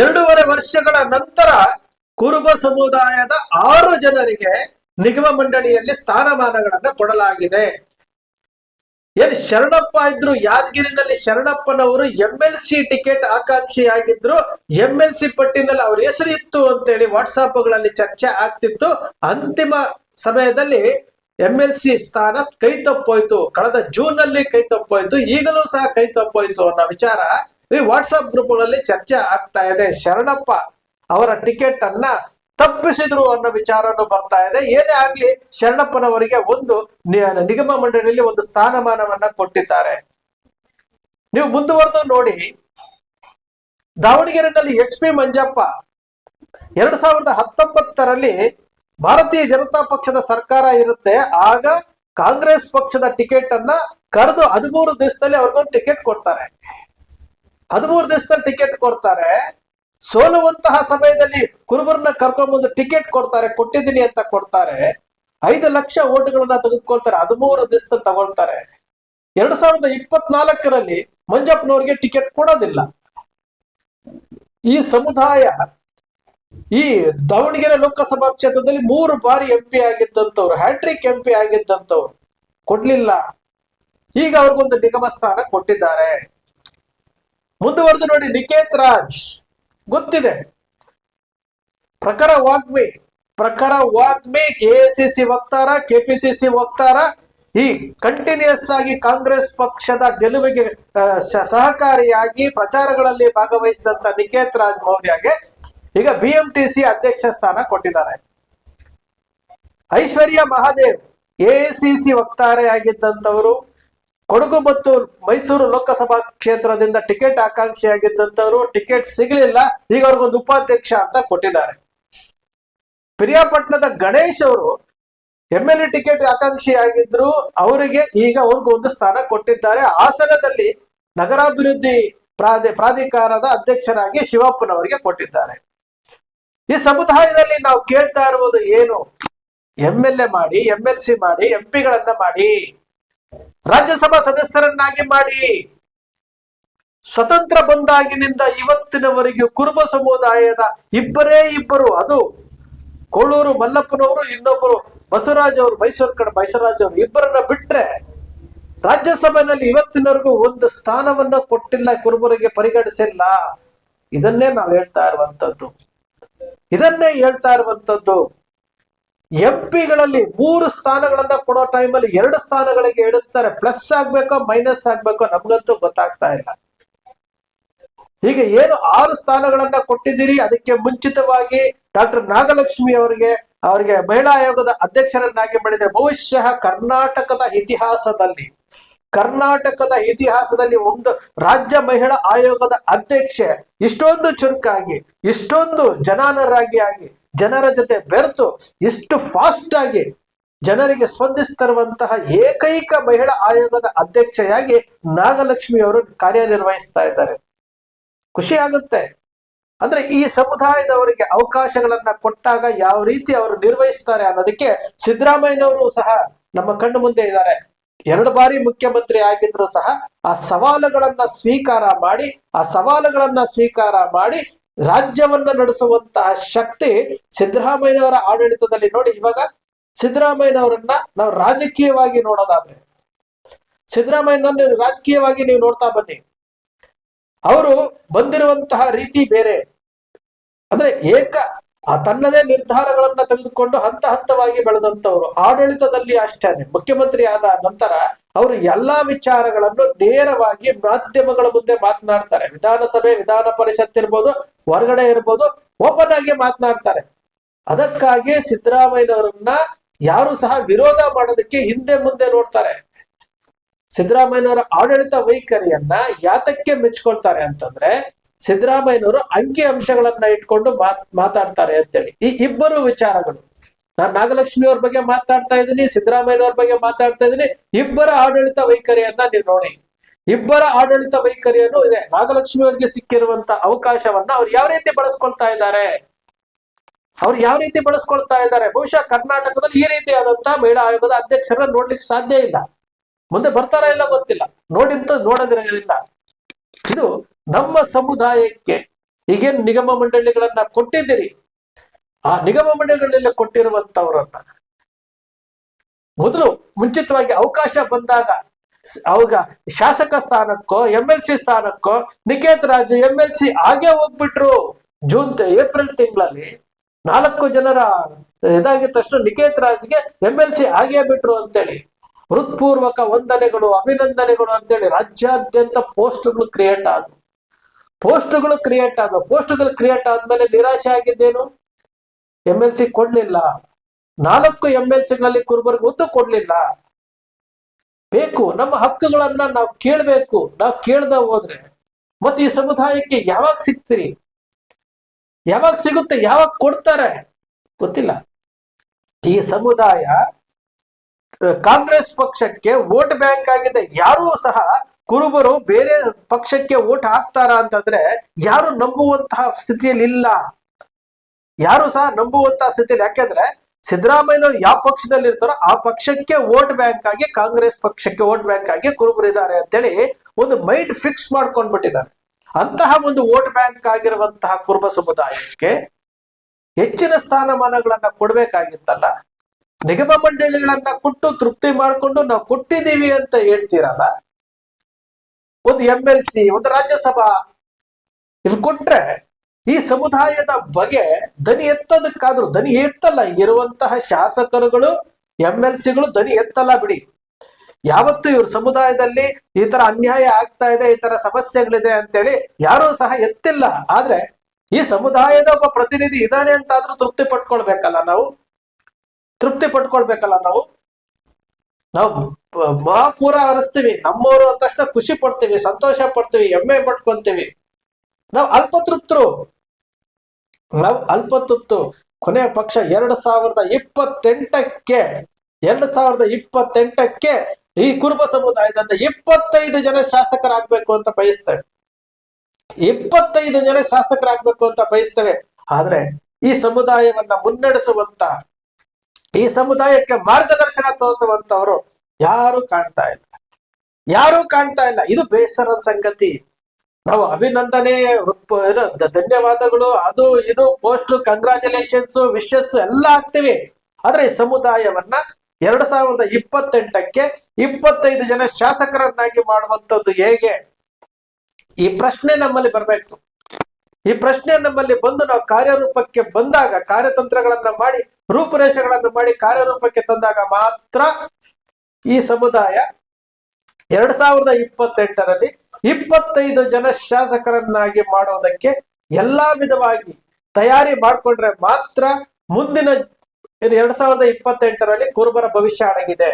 ಎರಡೂವರೆ ವರ್ಷಗಳ ನಂತರ ಕುರುಬ ಸಮುದಾಯದ ಆರು ಜನರಿಗೆ ನಿಗಮ ಮಂಡಳಿಯಲ್ಲಿ ಸ್ಥಾನಮಾನಗಳನ್ನ ಕೊಡಲಾಗಿದೆ. ಏನ್ ಶರಣಪ್ಪ ಇದ್ರು ಯಾದಗಿರಿನಲ್ಲಿ ಶರಣಪ್ಪನವರು ಎಂ ಎಲ್ ಸಿ ಟಿಕೆಟ್ ಆಕಾಂಕ್ಷಿಯಾಗಿದ್ರು ಎಂ ಎಲ್ ಸಿ ಪಟ್ಟಿನಲ್ಲಿ ಅವ್ರ ಹೆಸರು ಇತ್ತು ಅಂತೇಳಿ ವಾಟ್ಸಾಪ್ಗಳಲ್ಲಿ ಚರ್ಚೆ ಆಗ್ತಿತ್ತು. ಅಂತಿಮ ಸಮಯದಲ್ಲಿ ಎಂ ಎಲ್ ಸಿ ಸ್ಥಾನ ಕೈ ತಪ್ಪೋಯ್ತು. ಕಳೆದ ಜೂನ್ನಲ್ಲಿ ಕೈ ತಪ್ಪೋಯ್ತು. ಈಗಲೂ ಸಹ ಕೈ ತಪ್ಪೋಯ್ತು ಅನ್ನೋ ವಿಚಾರ ಈ ವಾಟ್ಸಪ್ ಗ್ರೂಪ್ಗಳಲ್ಲಿ ಚರ್ಚೆ ಆಗ್ತಾ ಇದೆ. ಶರಣಪ್ಪ ಅವರ ಟಿಕೆಟ್ ಅನ್ನ ತಪ್ಪಿಸಿದ್ರು ಅನ್ನೋ ವಿಚಾರನೂ ಬರ್ತಾ ಇದೆ. ಏನೇ ಆಗ್ಲಿ ಶರಣಪ್ಪನವರಿಗೆ ಒಂದು ನಿಗಮ ಮಂಡಳಿಯಲ್ಲಿ ಒಂದು ಸ್ಥಾನಮಾನವನ್ನ ಕೊಟ್ಟಿದ್ದಾರೆ. ನೀವು ಮುಂದುವರೆದು ನೋಡಿ, ದಾವಣಗೆರೆನಲ್ಲಿ ಎಚ್ ಪಿ ಮಂಜಪ್ಪ ಎರಡ್ ಸಾವಿರದ ಹತ್ತೊಂಬತ್ತರಲ್ಲಿ ಭಾರತೀಯ ಜನತಾ ಪಕ್ಷದ ಸರ್ಕಾರ ಇರುತ್ತೆ. ಆಗ ಕಾಂಗ್ರೆಸ್ ಪಕ್ಷದ ಟಿಕೆಟ್ ಅನ್ನ ಕರೆದು ಹದಿಮೂರು ದಿವಸದಲ್ಲಿ ಅವ್ರಿಗೊಂದು ಟಿಕೆಟ್ ಕೊಡ್ತಾರೆ. ಹದಿಮೂರು ದಿವಸದಲ್ಲಿ ಟಿಕೆಟ್ ಕೊಡ್ತಾರೆ. ಸೋಲುವಂತಹ ಸಮಯದಲ್ಲಿ ಕುರುಬರನ್ನ ಕರ್ಕೊಂಡ್ಬಂದು ಟಿಕೆಟ್ ಕೊಡ್ತಾರೆ, ಕೊಟ್ಟಿದ್ದೀನಿ ಅಂತ ಕೊಡ್ತಾರೆ. ಐದು ಲಕ್ಷ ಓಟುಗಳನ್ನ ತೆಗೆದುಕೊಳ್ತಾರೆ, ಹದಿಮೂರು ದಿವಸದಲ್ಲಿ ತಗೊಳ್ತಾರೆ. ಎರಡ್ ಸಾವಿರದ ಇಪ್ಪತ್ನಾಲ್ಕರಲ್ಲಿ ಮಂಜಪ್ಪನವ್ರಿಗೆ ಟಿಕೆಟ್ ಕೊಡೋದಿಲ್ಲ. ಈ ಸಮುದಾಯ, ಈ ದಾವಣಗೆರೆ ಲೋಕಸಭಾ ಕ್ಷೇತ್ರದಲ್ಲಿ ಮೂರು ಬಾರಿ ಎಂ ಪಿ ಆಗಿದ್ದಂಥವ್ರು, ಹ್ಯಾಟ್ರಿಕ್ ಎಂ ಪಿ ಆಗಿದ್ದಂಥವ್ರು ಕೊಡ್ಲಿಲ್ಲ. ಈಗ ಅವ್ರಿಗೊಂದು ನಿಗಮ ಸ್ಥಾನ ಕೊಟ್ಟಿದ್ದಾರೆ. ಮುಂದುವರೆದು ನೋಡಿ, ನಿಕೇತ್ ರಾಜ್. ಗೊತ್ತಿದೆ. ಪ್ರಖರ ವಾಗ್ಮಿ ಪ್ರಖರ ವಾಗ್ಮಿ ಕೆಎಸಿಸಿ ವಕ್ತಾರ ಕೆಪಿಸಿಸಿ ವಕ್ತಾರ, ಈ ಕಂಟಿನ್ಯೂಸ್ ಆಗಿ ಕಾಂಗ್ರೆಸ್ ಪಕ್ಷದ ಗೆಲುವಿಗೆ ಸಹಕಾರಿಯಾಗಿ ಪ್ರಚಾರಗಳಲ್ಲಿ ಭಾಗವಹಿಸಿದಂತ ನಿಕೇತ್ ರಾಜ್ ಮೌರ್ಯಗೆ ಈಗ ಬಿಎಂಟಿಸಿ ಅಧ್ಯಕ್ಷ ಸ್ಥಾನ ಕೊಟ್ಟಿದ್ದಾರೆ. ಐಶ್ವರ್ಯ ಮಹಾದೇವ್ ಎಸಿಸಿ ವಕ್ತಾರೆ ಆಗಿದ್ದಂಥವರು ಕೊಡಗು ಮತ್ತು ಮೈಸೂರು ಲೋಕಸಭಾ ಕ್ಷೇತ್ರದಿಂದ ಟಿಕೆಟ್ ಆಕಾಂಕ್ಷಿಯಾಗಿದ್ದಂಥವರು ಟಿಕೆಟ್ ಸಿಗಲಿಲ್ಲ. ಈಗ ಅವ್ರಿಗೊಂದು ಉಪಾಧ್ಯಕ್ಷ ಅಂತ ಕೊಟ್ಟಿದ್ದಾರೆ. ಪಿರಿಯಾಪಟ್ಟಣದ ಗಣೇಶ್ ಅವರು ಎಂ ಎಲ್ ಎ ಟಿಕೆಟ್ ಆಕಾಂಕ್ಷಿ ಆಗಿದ್ರು ಅವರಿಗೆ ಈಗ ಅವ್ರಿಗೂ ಒಂದು ಸ್ಥಾನ ಕೊಟ್ಟಿದ್ದಾರೆ. ಹಾಸನದಲ್ಲಿ ನಗರಾಭಿವೃದ್ಧಿ ಪ್ರಾಧಿ, ಪ್ರಾಧಿಕಾರದ ಅಧ್ಯಕ್ಷರಾಗಿ ಶಿವಪ್ಪನವರಿಗೆ ಕೊಟ್ಟಿದ್ದಾರೆ. ಈ ಸಮುದಾಯದಲ್ಲಿ ನಾವು ಕೇಳ್ತಾ ಇರುವುದು ಏನು? ಎಂ ಎಲ್ ಎ ಮಾಡಿ ಎಂ ಎಲ್ ಸಿ ಮಾಡಿ, ಎಂ ಪಿಗಳನ್ನ ಮಾಡಿ. ರಾಜ್ಯಸಭಾ ಸದಸ್ಯರನ್ನಾಗಿ ಮಾಡಿ ಸ್ವತಂತ್ರ ಬಂದಾಗಿನಿಂದ ಇವತ್ತಿನವರೆಗೂ ಕುರುಬ ಸಮುದಾಯದ ಇಬ್ಬರೇ ಇಬ್ಬರು, ಅದು ಕೋಳೂರು ಮಲ್ಲಪ್ಪನವರು, ಇನ್ನೊಬ್ಬರು ಬಸವರಾಜ್ ಅವರು, ಮೈಸೂರು ಕಡೆ ಬಸವರಾಜ್ ಅವರು ಇಬ್ಬರನ್ನ ಬಿಟ್ರೆ ರಾಜ್ಯಸಭೆಯಲ್ಲಿ ಇವತ್ತಿನವರೆಗೂ ಒಂದು ಸ್ಥಾನವನ್ನ ಕೊಟ್ಟಿಲ್ಲ, ಕುರುಬರಿಗೆ ಪರಿಗಣಿಸಿಲ್ಲ. ಇದನ್ನೇ ನಾವು ಹೇಳ್ತಾ ಇರುವಂತದ್ದು. ಇದನ್ನೇ ಹೇಳ್ತಾ ಇರುವಂತದ್ದು. ಎಂ ಪಿಗಳಲ್ಲಿ ಮೂರು ಸ್ಥಾನಗಳನ್ನ ಕೊಡೋ ಟೈಮಲ್ಲಿ ಎರಡು ಸ್ಥಾನಗಳಿಗೆ ಇಳಿಸ್ತಾರೆ ಪ್ಲಸ್ ಆಗ್ಬೇಕೋ ಮೈನಸ್ ಆಗ್ಬೇಕೋ ನಮ್ಗಂತೂ ಗೊತ್ತಾಗ್ತಾ ಇಲ್ಲ. ಹೀಗೆ ಏನು ಆರು ಸ್ಥಾನಗಳನ್ನ ಕೊಟ್ಟಿದ್ದೀರಿ, ಅದಕ್ಕೆ ಮುಂಚಿತವಾಗಿ ಡಾಕ್ಟರ್ ನಾಗಲಕ್ಷ್ಮಿ ಅವರಿಗೆ ಅವರಿಗೆ ಮಹಿಳಾ ಆಯೋಗದ ಅಧ್ಯಕ್ಷರನ್ನಾಗಿ ಮಾಡಿದ್ರೆ ಬಹುಶಃ ಕರ್ನಾಟಕದ ಇತಿಹಾಸದಲ್ಲಿ ಕರ್ನಾಟಕದ ಇತಿಹಾಸದಲ್ಲಿ ಒಂದು ರಾಜ್ಯ ಮಹಿಳಾ ಆಯೋಗದ ಅಧ್ಯಕ್ಷೆ, ಇಷ್ಟೊಂದು ಚುರುಕಾಗಿ, ಇಷ್ಟೊಂದು ಜನಾನರಾಗಿ ಆಗಿ ಜನರ ಜೊತೆ ಬೆರೆತು ಎಷ್ಟು ಫಾಸ್ಟ್ ಆಗಿ ಜನರಿಗೆ ಸ್ಪಂದಿಸ್ತಿರುವಂತಹ ಏಕೈಕ ಮಹಿಳಾ ಆಯೋಗದ ಅಧ್ಯಕ್ಷೆಯಾಗಿ ನಾಗಲಕ್ಷ್ಮಿ ಅವರು ಕಾರ್ಯನಿರ್ವಹಿಸ್ತಾ ಇದ್ದಾರೆ. ಖುಷಿ ಆಗುತ್ತೆ. ಅಂದ್ರೆ ಈ ಸಮುದಾಯದವರಿಗೆ ಅವಕಾಶಗಳನ್ನ ಕೊಟ್ಟಾಗ ಯಾವ ರೀತಿ ಅವರು ನಿರ್ವಹಿಸ್ತಾರೆ ಅನ್ನೋದಕ್ಕೆ ಸಿದ್ದರಾಮಯ್ಯನವರು ಸಹ ನಮ್ಮ ಕಣ್ಣು ಮುಂದೆ ಇದ್ದಾರೆ. ಎರಡು ಬಾರಿ ಮುಖ್ಯಮಂತ್ರಿ ಆಗಿದ್ರು ಸಹ ಆ ಸವಾಲುಗಳನ್ನ ಸ್ವೀಕಾರ ಮಾಡಿ, ಆ ಸವಾಲುಗಳನ್ನ ಸ್ವೀಕಾರ ಮಾಡಿ ರಾಜ್ಯವನ್ನ ನಡೆಸುವಂತಹ ಶಕ್ತಿ ಸಿದ್ದರಾಮಯ್ಯನವರ ಆಡಳಿತದಲ್ಲಿ ನೋಡಿ, ಇವಾಗ ಸಿದ್ದರಾಮಯ್ಯನವರನ್ನ ನಾವು ರಾಜಕೀಯವಾಗಿ ನೋಡೋದಾದ್ರೆ, ಸಿದ್ದರಾಮಯ್ಯನನ್ನು ರಾಜಕೀಯವಾಗಿ ನೀವು ನೋಡ್ತಾ ಬನ್ನಿ. ಅವರು ಬಂದಿರುವಂತಹ ರೀತಿ ಬೇರೆ. ಅಂದ್ರೆ ಏಕ ಆ ತನ್ನದೇ ನಿರ್ಧಾರಗಳನ್ನ ತೆಗೆದುಕೊಂಡು ಹಂತ ಹಂತವಾಗಿ ಬೆಳೆದಂತವ್ರು ಆಡಳಿತದಲ್ಲಿ ಅಷ್ಟೇನೆ. ಮುಖ್ಯಮಂತ್ರಿ ಆದ ನಂತರ ಅವರು ಎಲ್ಲಾ ವಿಚಾರಗಳನ್ನು ನೇರವಾಗಿ ಮಾಧ್ಯಮಗಳ ಮುಂದೆ ಮಾತನಾಡ್ತಾರೆ. ವಿಧಾನಸಭೆ, ವಿಧಾನ ಪರಿಷತ್ ಇರ್ಬೋದು, ಹೊರಗಡೆ ಇರ್ಬೋದು, ಓಪನ್ ಆಗಿ ಮಾತನಾಡ್ತಾರೆ. ಅದಕ್ಕಾಗಿ ಸಿದ್ದರಾಮಯ್ಯನವರನ್ನ ಯಾರು ಸಹ ವಿರೋಧ ಮಾಡೋದಕ್ಕೆ ಹಿಂದೆ ಮುಂದೆ ನೋಡ್ತಾರೆ. ಸಿದ್ದರಾಮಯ್ಯನವರ ಆಡಳಿತ ವೈಖರಿಯನ್ನ ಯಾತಕ್ಕೆ ಮೆಚ್ಕೊಳ್ತಾರೆ ಅಂತಂದ್ರೆ ಸಿದ್ದರಾಮಯ್ಯನವರು ಅಂಕಿ ಅಂಶಗಳನ್ನ ಇಟ್ಕೊಂಡು ಮಾತ್, ಮಾತಾಡ್ತಾರೆ ಅಂತೇಳಿ. ಈ ಇಬ್ಬರು ವಿಚಾರಗಳು. ನಾನ್ ನಾಗಲಕ್ಷ್ಮಿ ಅವ್ರ ಬಗ್ಗೆ ಮಾತಾಡ್ತಾ ಇದ್ದೀನಿ, ಸಿದ್ದರಾಮಯ್ಯನವ್ರ ಬಗ್ಗೆ ಮಾತಾಡ್ತಾ ಇದ್ದೀನಿ. ಇಬ್ಬರ ಆಡಳಿತ ವೈಖರಿಯನ್ನ ನೀವು ನೋಡಿ. ಇಬ್ಬರ ಆಡಳಿತ ವೈಖರಿಯನ್ನು ಇದೆ. ನಾಗಲಕ್ಷ್ಮಿ ಅವರಿಗೆ ಸಿಕ್ಕಿರುವಂತ ಅವಕಾಶವನ್ನ ಅವ್ರು ಯಾವ ರೀತಿ ಬಳಸ್ಕೊಳ್ತಾ ಇದ್ದಾರೆ? ಅವ್ರು ಯಾವ ರೀತಿ ಬಳಸ್ಕೊಳ್ತಾ ಇದ್ದಾರೆ? ಬಹುಶಃ ಕರ್ನಾಟಕದಲ್ಲಿ ಈ ರೀತಿಯಾದಂತಹ ಮಹಿಳಾ ಆಯೋಗದ ಅಧ್ಯಕ್ಷರನ್ನ ನೋಡ್ಲಿಕ್ಕೆ ಸಾಧ್ಯ ಇಲ್ಲ. ಮುಂದೆ ಬರ್ತಾರ ಇಲ್ಲ ಗೊತ್ತಿಲ್ಲ. ನೋಡಿಂತ ನೋಡೋದಿರೋದಿಲ್ಲ. ಇದು ನಮ್ಮ ಸಮುದಾಯಕ್ಕೆ ಈಗೇನು ನಿಗಮ ಮಂಡಳಿಗಳನ್ನ ಕೊಟ್ಟಿದ್ದೀರಿ? ಆ ನಿಗಮ ಮಂಡಳಿಗಳಲ್ಲಿ ಕೊಟ್ಟಿರುವಂತವರನ್ನ ಮೊದಲು ಮುಂಚಿತವಾಗಿ ಅವಕಾಶ ಬಂದಾಗ ಅವಾಗ ಶಾಸಕ ಸ್ಥಾನಕ್ಕೋ M L C ಸ್ಥಾನಕ್ಕೋ, Niket Raj M L C ಆಗೇ ಹೋಗ್ಬಿಟ್ರು. ಜೂನ್ ಏಪ್ರಿಲ್ ತಿಂಗಳಲ್ಲಿ ನಾಲ್ಕು ಜನರ ಇದಾಗಿದ ತಕ್ಷಣ ನಿಕೇತ್ ರಾಜ್ಗೆ ಎಂ ಎಲ್ ಸಿ ಆಗೇ ಬಿಟ್ರು ಅಂತೇಳಿ. ಹೃತ್ಪೂರ್ವಕ ವಂದನೆಗಳು, ಅಭಿನಂದನೆಗಳು ಅಂತೇಳಿ ರಾಜ್ಯಾದ್ಯಂತ ಪೋಸ್ಟ್ಗಳು ಕ್ರಿಯೇಟ್ ಆದವು. ಪೋಸ್ಟ್ಗಳು ಕ್ರಿಯೇಟ್ ಆದವು ಪೋಸ್ಟ್ಗಳು ಕ್ರಿಯೇಟ್ ಆದ್ಮೇಲೆ ನಿರಾಶೆ ಆಗಿದ್ದೇನು? ಎಂ ಎಲ್ ಸಿ ಕೊಡ್ಲಿಲ್ಲ. ನಾಲ್ಕು ಎಂ ಎಲ್ ಸಿಗಳಲ್ಲಿ ಕುರುಬರ್ಗ ಒತ್ತು ಕೊಡ್ಲಿಲ್ಲ. ಬೇಕು, ನಮ್ಮ ಹಕ್ಕುಗಳನ್ನ ನಾವು ಕೇಳ್ಬೇಕು. ನಾವು ಕೇಳ್ದ ಹೋದ್ರೆ, ಮತ್ತೆ ಈ ಸಮುದಾಯಕ್ಕೆ ಯಾವಾಗ ಸಿಗ್ತೀರಿ? ಯಾವಾಗ ಸಿಗುತ್ತೆ? ಯಾವಾಗ ಕೊಡ್ತಾರೆ? ಗೊತ್ತಿಲ್ಲ. ಈ ಸಮುದಾಯ, ಕಾಂಗ್ರೆಸ್ ಪಕ್ಷಕ್ಕೆ ವೋಟ್ ಬ್ಯಾಂಕ್ ಆಗಿದೆ, ಯಾರೂ ಸಹ ಕುರುಬರು ಬೇರೆ ಪಕ್ಷಕ್ಕೆ ವೋಟ್ ಹಾಕ್ತಾರ ಅಂತಂದ್ರೆ ಯಾರು ನಂಬುವಂತಹ ಸ್ಥಿತಿಯಲ್ಲಿ ಇಲ್ಲ. ಯಾರು ಸಹ ನಂಬುವಂತಹ ಸ್ಥಿತಿಯಲ್ಲಿ, ಯಾಕೆಂದ್ರೆ ಸಿದ್ದರಾಮಯ್ಯನವರು ಯಾವ ಪಕ್ಷದಲ್ಲಿ ಇರ್ತಾರೋ ಆ ಪಕ್ಷಕ್ಕೆ ವೋಟ್ ಬ್ಯಾಂಕ್ ಆಗಿ, ಕಾಂಗ್ರೆಸ್ ಪಕ್ಷಕ್ಕೆ ವೋಟ್ ಬ್ಯಾಂಕ್ ಆಗಿ ಕುರುಬರಿದ್ದಾರೆ ಅಂತೇಳಿ ಒಂದು ಮೈಂಡ್ ಫಿಕ್ಸ್ ಮಾಡ್ಕೊಂಡ್ಬಿಟ್ಟಿದ್ದಾರೆ. ಅಂತಹ ಒಂದು ವೋಟ್ ಬ್ಯಾಂಕ್ ಆಗಿರುವಂತಹ ಕುರುಬ ಸಮುದಾಯಕ್ಕೆ ಹೆಚ್ಚಿನ ಸ್ಥಾನಮಾನಗಳನ್ನ ಕೊಡ್ಬೇಕಾಗಿತ್ತಲ್ಲ. ನಿಗಮ ಮಂಡಳಿಗಳನ್ನ ಕೊಟ್ಟು ತೃಪ್ತಿ ಮಾಡ್ಕೊಂಡು ನಾವು ಕೊಟ್ಟಿದ್ದೀವಿ ಅಂತ ಹೇಳ್ತೀರಲ್ಲ ಒಂದು ಎಂ ಎಲ್ ಸಿ ಒಂದು ರಾಜ್ಯಸಭಾ. ಇವ್ ಕೊಟ್ರೆ ಈ ಸಮುದಾಯದ ಬಗೆ ದನಿ ಎತ್ತದಕ್ಕಾದ್ರೂ, ದನಿ ಎತ್ತಲ್ಲ ಇರುವಂತಹ ಶಾಸಕರುಗಳು ಎಂ ಎಲ್ ಸಿಗಳು ದನಿ ಎತ್ತಲ್ಲ ಬಿಡಿ. ಯಾವತ್ತು ಇವ್ರ ಸಮುದಾಯದಲ್ಲಿ ಈ ತರ ಅನ್ಯಾಯ ಆಗ್ತಾ ಇದೆ, ಈ ತರ ಸಮಸ್ಯೆಗಳಿದೆ ಅಂತೇಳಿ ಯಾರೂ ಸಹ ಎತ್ತಿಲ್ಲ. ಆದ್ರೆ ಈ ಸಮುದಾಯದ ಒಬ್ಬ ಪ್ರತಿನಿಧಿ ಇದಾನೆ ಅಂತಾದ್ರೂ ತೃಪ್ತಿ ಪಟ್ಕೊಳ್ಬೇಕಲ್ಲ ನಾವು? ತೃಪ್ತಿ ಪಟ್ಕೊಳ್ಬೇಕಲ್ಲ ನಾವು? ನಾವು ಮಹಾಪೂರ ಹರಿಸ್ತೀವಿ ನಮ್ಮವರು ಅಂದ ತಕ್ಷಣ ಖುಷಿ ಪಡ್ತೀವಿ, ಸಂತೋಷ ಪಡ್ತೀವಿ, ಹೆಮ್ಮೆ ಪಟ್ಕೊಂತೀವಿ. ನಾವು ಅಲ್ಪತೃಪ್ತರು. ನಾವು ಅಲ್ಪತೃಪ್ತು ಕೊನೆಯ ಪಕ್ಷ ಎರಡ್ ಸಾವಿರದ ಇಪ್ಪತ್ತೆಂಟಕ್ಕೆ, ಎರಡ್ ಸಾವಿರದ ಇಪ್ಪತ್ತೆಂಟಕ್ಕೆ ಈ ಕುರುಬ ಸಮುದಾಯದಿಂದ ಇಪ್ಪತ್ತೈದು ಜನ ಶಾಸಕರಾಗ್ಬೇಕು ಅಂತ ಬಯಸ್ತೇವೆ. ಇಪ್ಪತ್ತೈದು ಜನ ಶಾಸಕರಾಗ್ಬೇಕು ಅಂತ ಬಯಸ್ತೇವೆ. ಆದ್ರೆ ಈ ಸಮುದಾಯವನ್ನ ಮುನ್ನಡೆಸುವಂತ ಈ ಸಮುದಾಯಕ್ಕೆ ಮಾರ್ಗದರ್ಶನ ತೋರಿಸುವಂತವರು ಯಾರು ಕಾಣ್ತಾ ಇಲ್ಲ. ಯಾರು ಕಾಣ್ತಾ ಇಲ್ಲ. ಇದು ಬೇಸರದ ಸಂಗತಿ. ನಾವು ಅಭಿನಂದನೆ ಧನ್ಯವಾದಗಳು. ಅದು, ಇದು, ಪೋಸ್ಟ್ ಕಂಗ್ರಾಚುಲೇಷನ್ಸ್ ವಿಶಸ್ ಎಲ್ಲ ಆಗ್ತೀವಿ ಆದ್ರೆ ಈ ಸಮುದಾಯವನ್ನ ಎರಡ್ ಸಾವಿರದ ಇಪ್ಪತ್ತೆಂಟಕ್ಕೆ ಇಪ್ಪತ್ತೈದು ಜನ ಶಾಸಕರನ್ನಾಗಿ ಮಾಡುವಂಥದ್ದು ಹೇಗೆ? ಈ ಪ್ರಶ್ನೆ ನಮ್ಮಲ್ಲಿ ಬರಬೇಕು. ಈ ಪ್ರಶ್ನೆ ನಮ್ಮಲ್ಲಿ ಬಂದು ನಾವು ಕಾರ್ಯರೂಪಕ್ಕೆ ಬಂದಾಗ, ಕಾರ್ಯತಂತ್ರಗಳನ್ನ ಮಾಡಿ, ರೂಪುರೇಷೆಗಳನ್ನು ಮಾಡಿ ಕಾರ್ಯರೂಪಕ್ಕೆ ತಂದಾಗ ಮಾತ್ರ ಈ ಸಮುದಾಯ ಎರಡ್ ಸಾವಿರದ ಇಪ್ಪತ್ತೆಂಟರಲ್ಲಿ ಇಪ್ಪತ್ತೈದು ಜನ ಶಾಸಕರನ್ನಾಗಿ ಮಾಡೋದಕ್ಕೆ ಎಲ್ಲಾ ವಿಧವಾಗಿ ತಯಾರಿ ಮಾಡಿಕೊಂಡ್ರೆ ಮಾತ್ರ ಮುಂದಿನ ಎರಡ್ ಸಾವಿರದ ಇಪ್ಪತ್ತೆಂಟರಲ್ಲಿ ಕುರುಬರ ಭವಿಷ್ಯ ಅಡಗಿದೆ.